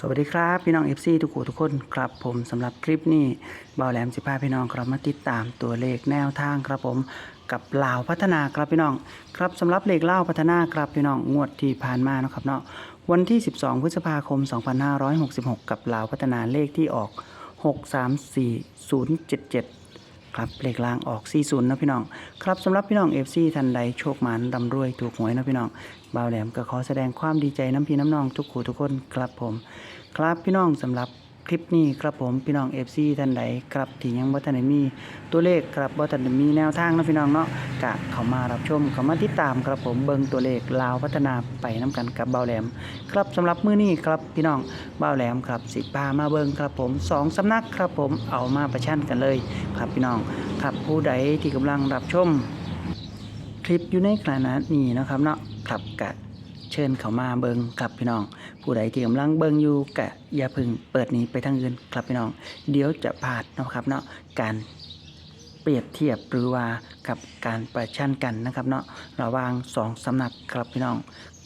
สวัสดีครับพี่น้อง FC ทุกคนทุกคนครับผมสำหรับคลิปนี้เบาแหลมสิพาพี่น้องครับมาติดตามตัวเลขแนวทางครับผมกับลาวพัฒนาครับพี่น้อง ครับสำหรับเลขเล่าพัฒนาครับพี่น้องงวดที่ผ่านมาเนาะครับเนาะวันที่ 12 พฤษภาคม 2566 กับลาวพัฒนาเลขที่ออก 634077 ครับเลขล่างออก40นะพี่น้อง ครับสำหรับพี่น้อง FC ทันใดโชคหมานดำรวยถูกหวยนะพี่น้องบ่าวแหลมก็ขอแสดงความดีใจน้ำพี่น้ำน้องทุกคู่ทุกคนครับผม ครับพี่น้องสำหรับ คลิปนี้ครับผมพี่น้อง FC ท่านใดครับที่ยังบ่ทันได้มีตัวเลขครับบ่ทันได้มีแนวทางนะพี่น้องเนาะกะเข้ามารับชมเข้ามาติดตามครับผมเบิ่งตัวเลขลาวพัฒนาไปน้กันกับเบาแหลม ครับสำหรับมื้อนี้ครับพี่น้องเบาแหลมครับสิพามาเบิ่งครับผมสองสำนักครับผมเอามาประชันกันเลยครับพี่น้องครับผู้ใดที่กำลังรับชมคลิปอยู่ในขณะนี้นะครับเนาะครับกะ เชิญเขามาเบิงครับพี่น้อง ผู้ใดที่กำลังเบิงอยู่กะอย่าพึ่งเปิดนี้ไปทางอื่นครับพี่น้อง เดี๋ยวจะพลาดนะครับเนาะการเปรียบเทียบหรือว่ากับการประชันกันนะครับเนาะระหว่างสองสำนักครับพี่น้อง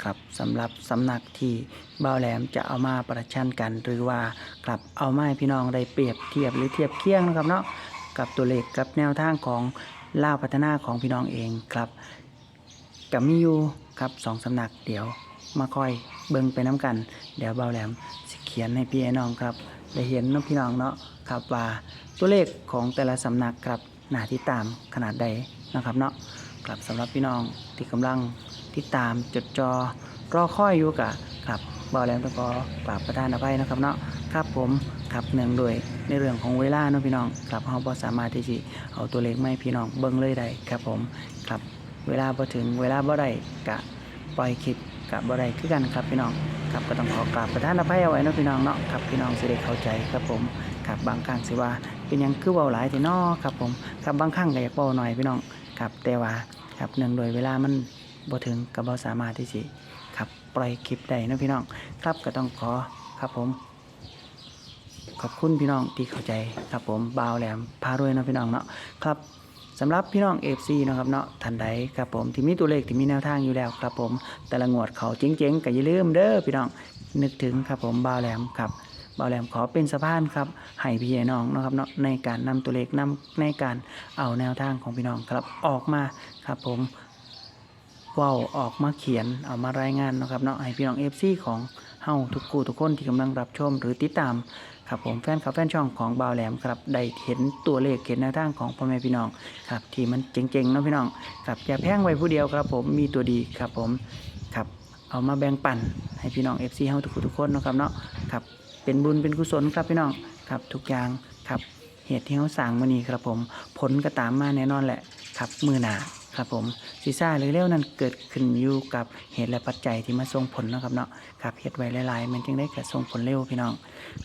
ครับสำหรับสำนักที่บ่าวแหลมจะเอามาประชันกัน หรือว่าครับเอามาให้พี่น้องได้เปรียบเทียบหรือเทียบเคียงนะครับเนาะกับตัวเลขกับแนวทางของล่าพัฒนาของพี่น้องเองครับกับมีอยู่ ครับสองสำนักเดี๋ยวมาค่อยเบิ่งไปน้ำกัน เดี๋ยวเบาแหลมสิเขียนให้พี่ไอ้น้องครับได้เห็นน้องพี่น้องเนาะครับว่าตัวเลขของแต่ละสำนักครับหนาที่ตามขนาดใดนะครับเนาะครับสำหรับพี่น้องที่กำลังติดตามจดจอรอค่อยอยู่กับครับเบาแหลมต้องขอกราบประทานอภัยนะครับเนาะครับผมครับเนื่องโดวยในเรื่องของเวลาเนาะพี่น้องครับเราบ่สามารถที่จะเอาตัวเลขไม่พี่น้องเบิ่งเลยได้ครับผมครับ เวลาพอถึงเวลาบ่ได้กะปล่อยคลิปกะบ่ได้คือกันครับพี่น้องครับก็ต้องขอกราบประทานอภัยเอาไว้นะพี่น้องเนาะครับพี่น้องสิได้เข้าใจครับผมครับบางครั้งสิว่าเป็นยังคือเว้าหลายแต่นอครับผมครับบางครั้งก็อยากเว้าหน่อยพี่น้องครับแต่ว่าครับเนื่องโดยเวลามันบ่ถึงก็บ่สามารถที่สิครับปล่อยคลิปได้นะพี่น้อง ครับก็ต้องขอครับผมขอบคุณพี่น้องที่เข้าใจครับผมบ่าวแหลมพารวยนะพี่น้องเนาะครับ สำหรับพี่น้อง FC นะครับเนาะท่านใดครับผมที่มีตัวเลขที่มีแนวทางอยู่แล้วครับผม แต่ละงวดเขาเจ๋งๆก็อย่าลืมเด้อพี่น้องนึกถึงครับผมบ่าวแหลมครับบ่าวแหลมขอเป็นสะพานครับให้พี่น้องนะครับเนาะในการนำตัวเลขนำในการเอาแนวทางของพี่น้องครับออกมาครับผมเว้าออกมาเขียนเอามารายงานนะครับเนาะให้พี่น้อง FC ของเฮาทุกคู่ทุกคนที่กำลังรับชมหรือติดตาม ครับผมแฟนคลับแฟนช่องของบ่าวแหลมครับได้เห็นตัวเลขเห็นแนวทางของพ่อแม่พี่น้องครับที่มันเจ๋งๆเนาะพี่น้องครับอย่าแพงไว้ผู้เดียวครับ ผมมีตัวดีครับผมครับเอามาแบ่งปันให้พี่น้อง FC เฮาทุกคนทุกคนนะครับเนาะครับเป็นบุญเป็นกุศลครับพี่น้องครับทุกอย่างครับเหตุที่เขาสร้างมานี้ครับผมผลก็ตามมาแน่นอนแหละครับมือหนา ครับผมซีซ่าหรือเร็วนั้นเกิดขึ้นอยู่กับเหตุและปัจจัยที่มาส่งผลนะครับเนาะครับเหตุไว้หลายๆ มันจึงได้เกิดส่งผลเร็วพี่น้อง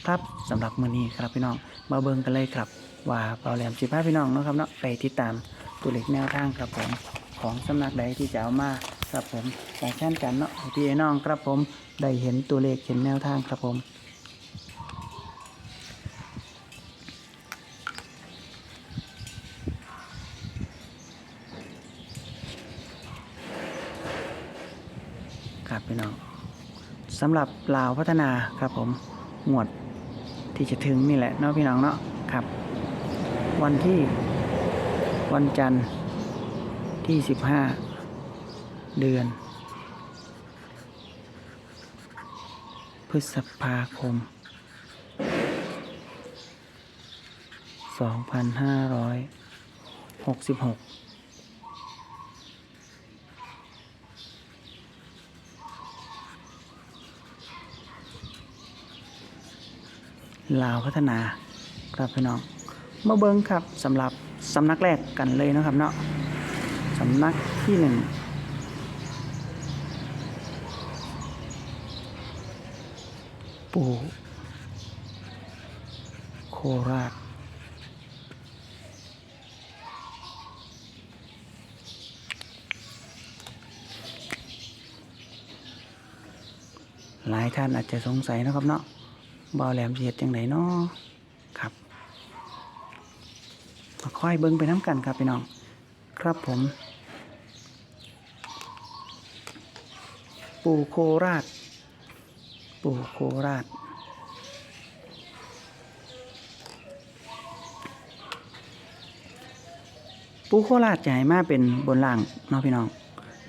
ครับสำหรับมื้อนี้ครับพี่น้องมาเบิ่งกันเลยครับ ว่าเปาแหลมสิพาพี่น้องนะครับเนาะไปติดตามตัวเลขแนวทางครับผมของสำนักใดที่จะเอามาครับผมแต่เช่นกันเนาะพี่น้องครับผมได้เห็นตัวเลขเห็นแนวทางครับผมำหรับลาวพัฒนาครับผมงวดที่จะถึงนี่แหละเนาะพี่น้องเนาะครับ วันที่วันจันทร์ที่สิบห้าเดือน พฤษภาคมสองพันห้าร้อยหกสิบหก ลาวพัฒนาครับพี่น้องมาเบิ้งครับสำหรับสำนักแรกกันเลยนะครับเนาะสำนักที่หนึ่งปู่โคราชหลายท่านอาจจะสงสัยนะครับเนาะ บ่าแหลมเสียดจังไหเนาะครับมาค่อยเบิ้งไปน้ำกันครับพี่น้อง ครับผม ปูโคราชปูโคราชปูโคราชใหญ่มากเป็นบนล่างเนาะพี่น้อง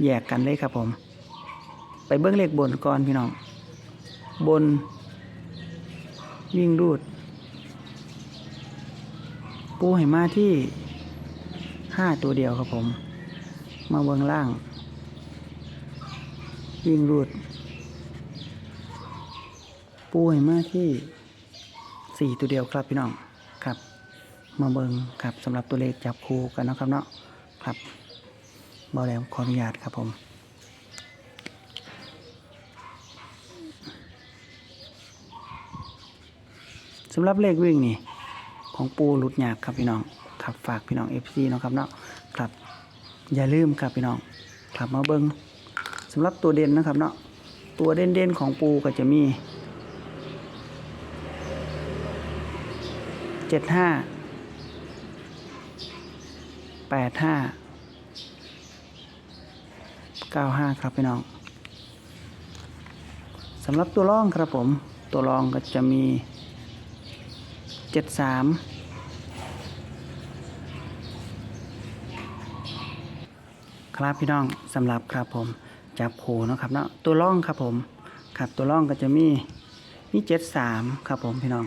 แยกกันเลยครับผม ไปเบิ้งเลขบนก่อนพี่น้อง บน วิ่งรูด ปูให้มาที่ห้าตัวเดียวครับผม มาเบิ้งล่าง วิ่งรูด ปูให้มาที่สี่ตัวเดียวครับพี่น้องครับ มาเบิงครับสำหรับตัวเลขจับคู่กันนะครับเนาะครับบอแล้วขออนุญาตครับผม สำหรับเลขวิ่งนี่ ของปูหลุดยากครับพี่น้องครับฝากพี่น้อง FC เนะครับเนาะครับอย่าลืมครับพี่น้องครับมาเบิงสำหรับตัวเด่นนะครับเนาะตัวเด่นๆของปูก็จะมีเจ็ดห้าแปดห้าเก้าห้าครับพี่น้องสำหรับตัวร่องครับผมตัวรองก็จะมี เจ็ดสามครับพี่น้องสำหรับครับผมจับโขเนะครับเนาะตัวร่องครับผมครับตัวร่องก็จะมีมีเจ็ดสามครับผมพี่น้อง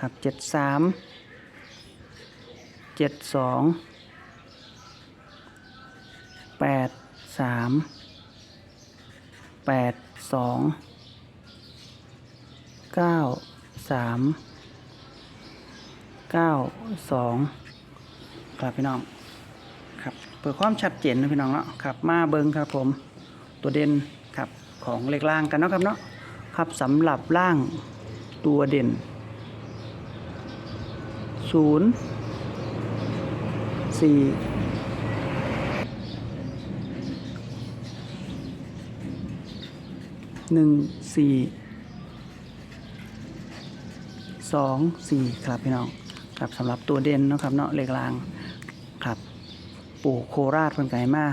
ครับเจ็ดสามเจ็ดสองแปดสามแปดสองเก้าสาม เก้าสองครับพี่น้องครับเพื่อความชัดเจนนะพี่น้องเนาะครับมาเบิงครับผมตัวเด่นครับของเลขล่างกันเนาะครับเนาะครับสำหรับล่างตัวเด่นศูนย์สี่หนึ่งสี่สองสี่ครับพี่น้อง ครับสำหรับตัวเด่นนะครับเนาะเลขรางครับ ปู่โคราชเพิ่นไก่มา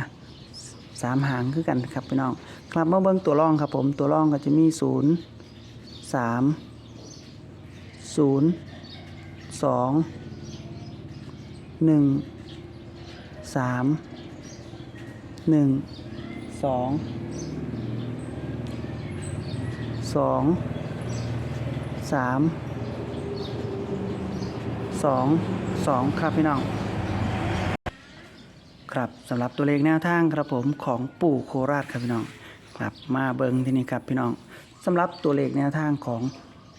สามหางคือกันครับพี่น้องครับมาเบิ่งตัวร่องครับผมตัวร่องก็จะมีศูนย์สามศูนย์สองหนึ่งสามหนึ่งสองสองสาม สองสองครับพี่น้อง ครับสำหรับตัวเลขแนวทางครับผมของปู่โคราชครับพี่น้องครับมาเบิงที่นี่ครับพี่น้องสำหรับตัวเลขแนวทางของ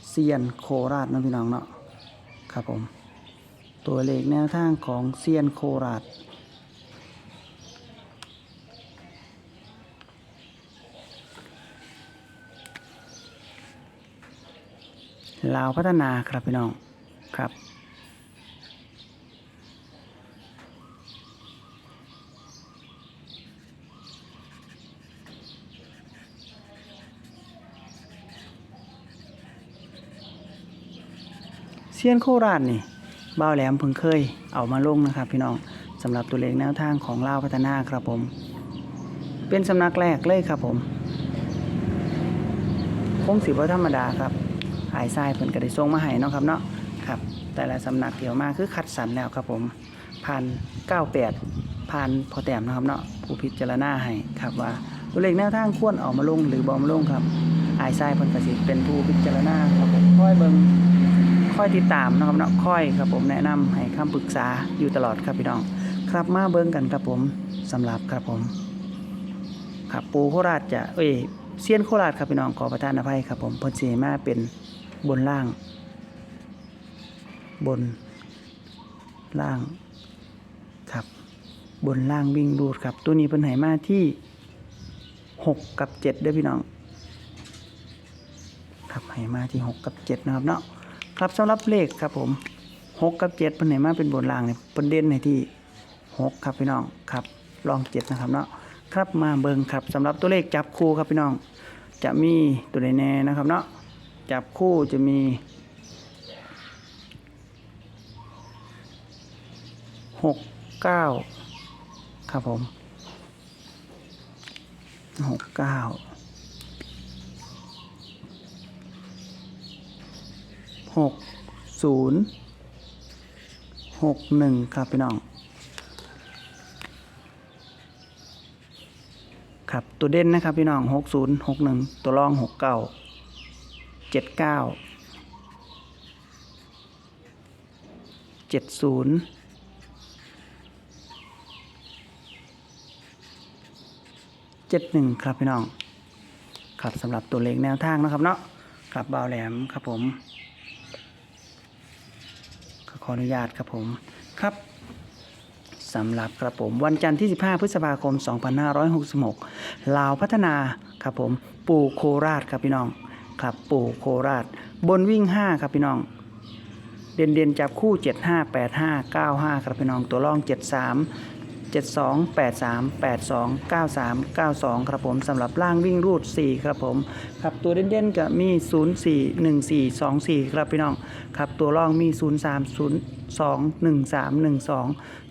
เซียนโคราชนะพี่น้องเนาะครับผม ตัวเลขแนวทางของเซียนโคราชลาวพัฒนาครับพี่น้องครับ เซียนโคราชนี่บ้าแหลมเพิ่งเคยเอามาลงนะครับ พี่น้องสำหรับตัวเลขแนวทางของลาวพัฒนาครับผม เป็นสำนักแรกเลยครับผมคงสิบ่ธรรมดาครับหายทรายเพิ่นก็ได้ส่งมาให้เนาะครับเนาะครับ แต่ละสำนักเดี๋ยวมาคือคัดสรรแล้วครับผมผ่าน98ผ่านพอแต้มนะครับเนาะผู้พิจารณาให้ครับว่าตัวเลขแนวทางควรออกมาลงหรือบอมลงครับหายทรายเพิ่นก็สิเป็นผู้พิจารณาครับผมคอยเบิ่ง คอยติดตามนะครับเนาะคอยครับผมแนะนำให้คำปรึกษาอยู่ตลอดครับพี่น้อง ครับมาเบิ่งกันครับผมสำหรับครับผม ครับปูโคราชจะเอ้ยเซียนโคราชครับพี่น้องขอประทานอภัยครับผมพิ่นสิให้มาเป็นบนล่าง บนล่างครับ บนล่างวิ่งรูดครับ ตัวนี้เพิ่นให้มาที่หกกับเจ็ดด้อพี่น้อง ครับให้มาที่หกกับเจ็ดนะครับเนาะ ครับสำหรับเลขครับผมหกกับเจ็ดเพิ่นให้มาเป็นบนล่างเนี่ยเพิ่นเด่นในที่หกครับพี่น้องครับลองเจ็ดนะครับเนาะครับมาเบิงครับสำหรับตัวเลขจับคู่ครับพี่น้อง จะมีตัวใดแน่นะครับเนาะจับคู่จะมีหกเก้าครับผมหกเก้า หกศูนย์หกหนึ่งครับพี่น้อง ครับตัวเด่นนะครับพี่น้องหกศูนย์หกหนึ่งตัวรองหกเก้าเจ็ดเก้าเจ็ดศูนย์เจ็ดหนึ่งครับพี่น้อง ครับสำหรับตัวเลขแนวทางนะครับเนาะครับเบาแหลมครับผม ออนุญาตครับผมครับสำหรับครับผมวันจันทร์ที่ 15 พฤษภาคม 2566 ลาวพัฒนาครับผมปู่โคราชครับพี่น้องครับปู่โคราช บนวิ่ง 5 ครับพี่น้อง เด่นเด่นจับคู่ 75 85 95 ครับพี่น้องตัวร่อง 73 72 83 82 93 92 ครับผมสำหรับล่างวิ่งรูด 4 ครับผมครับตัวเด่นๆก็มี 04 14 24 ครับพี่น้องครับตัวร่องมี 03 02 13 12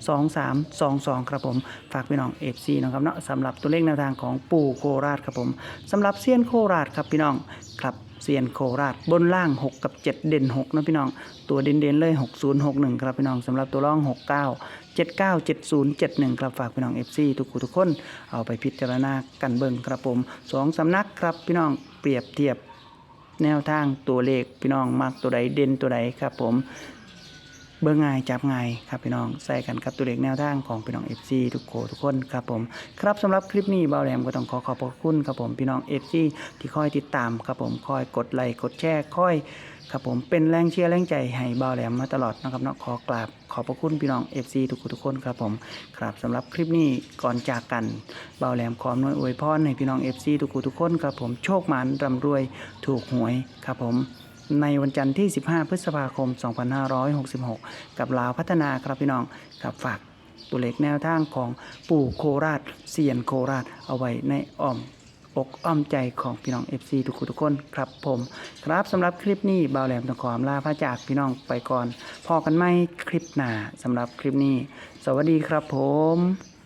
23 22 ครับผม ฝากพี่น้อง FC นะครับเนาะสำหรับตัวเลขแนวทางของปู่โคราชครับผมสำหรับเซียนโคราชครับพี่น้องครับเซียนโคราชบนล่าง 6 กับ 7 เด่น6นะพี่น้อง ตัวเด่นๆเลย 6061 ครับพี่น้องสำหรับตัวร่อง 69 797071 ครับฝากพี่น้อง FC ทุกคนทุกคนเอาไปพิจารณากันเบิ่งครับผมสองสำนักครับพี่น้องเปรียบเทียบแนวทางตัวเลขพี่น้องมักตัวใดเด่นตัวใดครับผมเบิ่งง่ายจับง่ายครับพี่น้องใส่กันกับตัวเลขแนวทางของพี่น้อง FC ทุกโคทุกคนครับผมครับสำหรับคลิปนี้เบาแหลมก็ต้องขอขอบพระคุณครับผมพี่น้อง FC ที่คอยติดตามครับผมคอยกดไลค์กดแชร์คอย ครับผมเป็นแรงเชียร์แรงใจให้เบาแหลมมาตลอดนะครับเนาะขอกราบขอบพระคุณพี่น้อง FC ทุกคนทุกคนครับผมครับสำหรับคลิปนี้ก่อนจากกันเบาแหลมขออำนวยอวยพรให้พี่น้อง FC ทุกคนทุกคนครับผมโชคหมานร่ำรวยถูกหวยครับผมในวันจันทร์ที่ 15 พฤษภาคม 2566 กับลาวพัฒนาครับพี่น้องกับฝากตัวเลขแนวทางของปู่โคราชเซียนโคราชเอาไว้ในอ้อม อกอ้อมใจของพี่น้อง FC ทุกคนทุกคนครับผมครับสำหรับคลิปนี้บ่าวแหลมต้องขอมลาพระจากพี่น้องไปก่อน พอกันไหมคลิปหน้าสำหรับคลิปนี้ สวัสดีครับผม